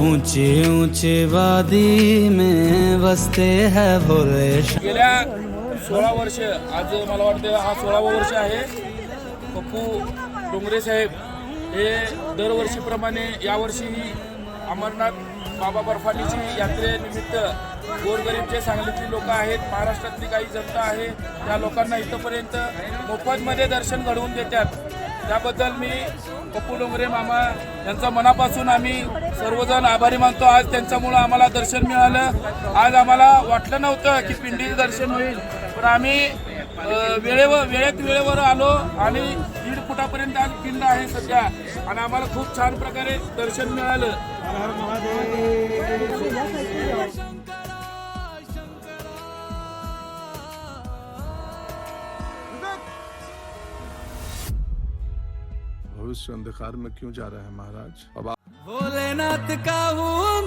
ऊंची ऊंची वादी में बसते है भोले गेल्या सोळा वर्ष आज मला वाटतं हा सोळावं वर्ष आहे. पप्पू डोंगरे साहेब हे दरवर्षीप्रमाणे यावर्षीही अमरनाथ बाबा बर्फानीची यात्रेनिमित्त गोरगरीबचे सांगलीतली लोक आहेत. महाराष्ट्रातली काही जनता आहे. त्या लोकांना इथंपर्यंत मोफतमध्ये दर्शन घडवून देतात. त्याबद्दल मी पप्पू डोंगरे मामा यांचा मनापासून आम्ही सर्वजण आभारी मानतो. आज त्यांच्यामुळं आम्हाला दर्शन मिळालं. आज आम्हाला वाटलं नव्हतं की पिंडीचं दर्शन होईल. पण आम्ही वेळेवर वेळेत वेळेवर आलो आणि दीड फुटापर्यंत आज पिंड आहे सध्या. आणि आम्हाला खूप छान प्रकारे दर्शन मिळालं. भविष्य अंधकार में क्यों जा रहा है महाराज? अब भोलेनाथ का हूँ